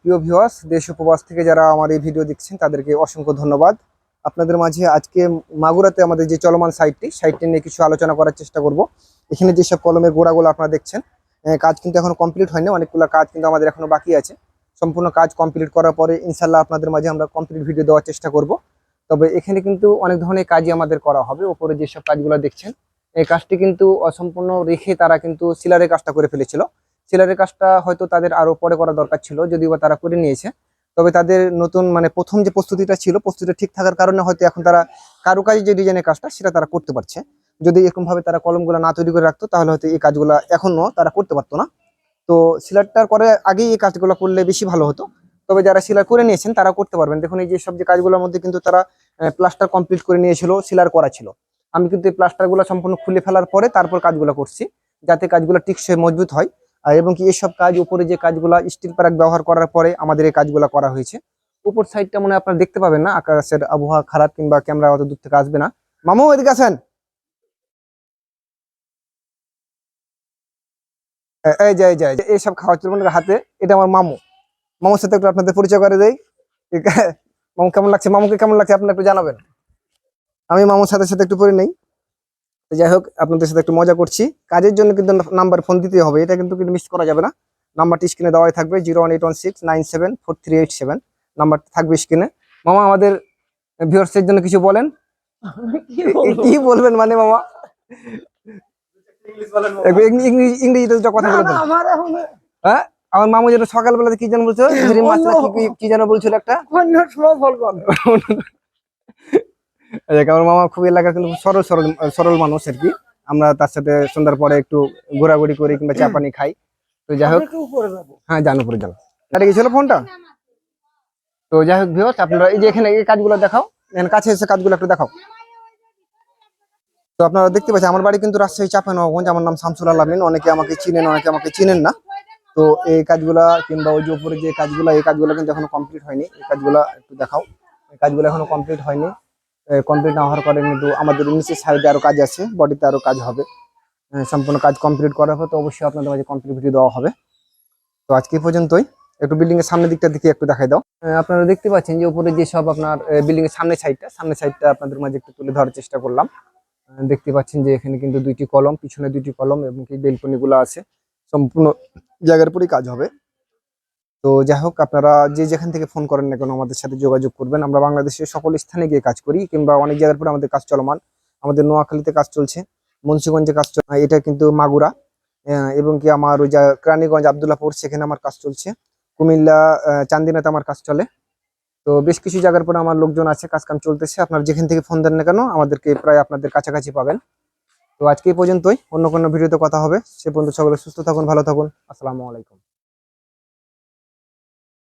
প্রিয় ভিউয়ার্স দেশ উপবাস থেকে যারা আমার এই ভিডিও দেখছেন, তাদেরকে অসংখ্য ধন্যবাদ। আপনাদের মাঝে আজকে মাগুরাতে আমাদের যে চলমান সাইটটি সাইটটি নিয়ে কিছু আলোচনা করার চেষ্টা করব। এখানে যেসব কলমের গোড়াগুলো আপনারা দেখছেন কাজ কিন্তু এখনও কমপ্লিট হয়নি, অনেকগুলো কাজ কিন্তু আমাদের এখনও বাকি আছে। সম্পূর্ণ কাজ কমপ্লিট করার পরে ইনশাল্লাহ আপনাদের মাঝে আমরা কমপ্লিট ভিডিও দেওয়ার চেষ্টা করব। তবে এখানে কিন্তু অনেক ধরনের কাজই আমাদের করা হবে ওপরে যেসব কাজগুলো দেখছেন, এই কাজটি কিন্তু অসম্পূর্ণ রেখে তারা কিন্তু সিলারের কাজটা করে ফেলেছিল। সিলারের কাজটা হয়তো তাদের আরও পরে করা দরকার ছিল, যদিও বা তারা করে নিয়েছে। তবে তাদের নতুন মানে প্রথম যে প্রস্তুতিটা ছিল, প্রস্তুতিটা ঠিক থাকার কারণে হয়তো এখন তারা কারুকাজ যে ডিজাইনের কাজটা সেটা তারা করতে পারছে। যদি এরকম ভাবে তারা কলমগুলো না তৈরি করে রাখতো, তাহলে হয়তো এই কাজগুলো এখনও তারা করতে পারতো না। তো সিলারটার করে আগেই এই কাজগুলো করলে বেশি ভালো হতো। তবে যারা সিলার করে নিয়েছেন, তারা করতে পারবেন। দেখুন, এই যে সব যে কাজগুলোর মধ্যে কিন্তু তারা প্লাস্টার কমপ্লিট করে নিয়েছিল, সিলার করা ছিল। আমি কিন্তু এই প্লাস্টারগুলো সম্পূর্ণ খুলে ফেলার পরে তারপর কাজগুলো করছি, যাতে কাজগুলো টিকসই মজবুত হয়। এবং কি এসব কাজ উপরে যে কাজগুলো স্টিল প্যারাক ব্যবহার করার পরে আমাদের এই কাজগুলো করা হয়েছে। উপর সাইডটা মনে আপনারা দেখতে পাবেন না আকাশের আবহাওয়া খারাপ কিংবা ক্যামেরা অত দূর থেকে আসবে না। মামু এদিকে আসেন। এই যে এই যে এই যে, এইসব খাওয়া চলবে হাতে এটা আমার মামু। মামুর সাথে একটু আপনাদের পরিচয় করে দেই। মামু কেমন লাগছে? মামুকে কেমন লাগছে? আপনি একটু জানাবেন। আমি মামুর সাথে সাথে একটু পরে নেই। তো যাই হোক আপনাদের সাথে একটু মজা করছি। কাজের জন্য কিন্তু নাম্বার ফোন দিতে হবে এটা কিন্তু কিন্তু মিস করা যাবে না। নাম্বারটি স্ক্রিনে দেওয়াই থাকবে zero one eight one six nine seven four three eight seven নাম্বারটি থাকবে স্ক্রিনে মামা আমাদের ভিউয়ার্সের জন্য কিছু বলেন? কি বলবেন মানে মামা? ইংরেজিতে কথা বলে হ্যাঁ? আমার মামু যেন সকালবেলাতে কি যেন বলছো কি- যেন বলছিল একটা? অন্য সময় আমার মামা খুব এলাকার কিন্তু সরল সরল সরল মানুষ আর কি। আমরা তার সাথে সন্ধ্যার পরে একটু ঘোরাঘুরি করি কিংবা চা পানি খাই। তো যাই হোক উপরে যাব? হ্যাঁ জানো পরে যাও এটা গেছিল ফোনটা? তো যাই হোক ভিউস আপনারা এই যে এখানে এই কাজগুলো দেখাও এখানে কাছে এসে কাজগুলো একটু দেখাও। তো আপনারা দেখতে পাচ্ছেন আমার বাড়ি কিন্তু রাজশাহী চাপানগঞ্জ আমার নাম শামসুল আলমিন অনেকে আমাকে চিনেন অনেকে আমাকে চিনেন না। তো এই কাজগুলা কিংবা ওই যে উপরে যে কাজগুলা এই কাজগুলো কিন্তু এখনও কমপ্লিট হয়নি। এই কাজগুলা একটু দেখাও। এই কাজগুলো এখনও কমপ্লিট হয়নি। কমপ্লিট না হওয়ার পরে কিন্তু আমাদের নিচের সাইডে আরও কাজ আছে বডিতে আরও কাজ হবে। সম্পূর্ণ কাজ কমপ্লিট করার পর তো অবশ্যই আপনাদের মাঝে কমপ্লিট ভিডিও দেওয়া হবে। তো আজকে পর্যন্তই। একটু বিল্ডিং এর সামনের দিকটা দিকে একটু দেখাই দাও। আপনারা দেখতে পাচ্ছেন যে উপরে যে সব আপনার বিল্ডিং এর সামনের সাইডটা সামনের সাইডটা আপনাদের মাঝে একটু তুলে ধরার চেষ্টা করলাম। দেখতে পাচ্ছেন যে এখানে কিন্তু দুইটি কলম, পিছনে দুইটি কলম এবং কি বেলকনিগুলো আছে। সম্পূর্ণ জায়গার উপরই কাজ হবে। তো যাই হোক, আপনারা যে যেখান থেকে ফোন করেন না কেন আমাদের সাথে যোগাযোগ করবেন। আমরা বাংলাদেশের সকল স্থানে গিয়ে কাজ করি কিংবা অনেক জায়গার পরে আমাদের কাজ চলমান। আমাদের নোয়াখালীতে কাজ চলছে, মুন্সিগঞ্জে কাজ চল- এটা কিন্তু মাগুরা এবং কি আমার ওই যা কেরানীগঞ্জ, আবদুল্লাপুর, সেখানে আমার কাজ চলছে। কুমিল্লা চান্দিনাতে আমার কাজ চলে। তো বেশ কিছু জায়গার পরে আমার লোকজন আছে কাজ কাম চলতেছে। আপনারা যেখান থেকে ফোন দেন না কেন, আমাদেরকে প্রায় আপনাদের কাছাকাছি পাবেন। তো আজকে এই পর্যন্তই, অন্য কোনো ভিডিওতে কথা হবে। সে পর্যন্ত সকলে সুস্থ থাকুন, ভালো থাকুন। আসসালামু আলাইকুম।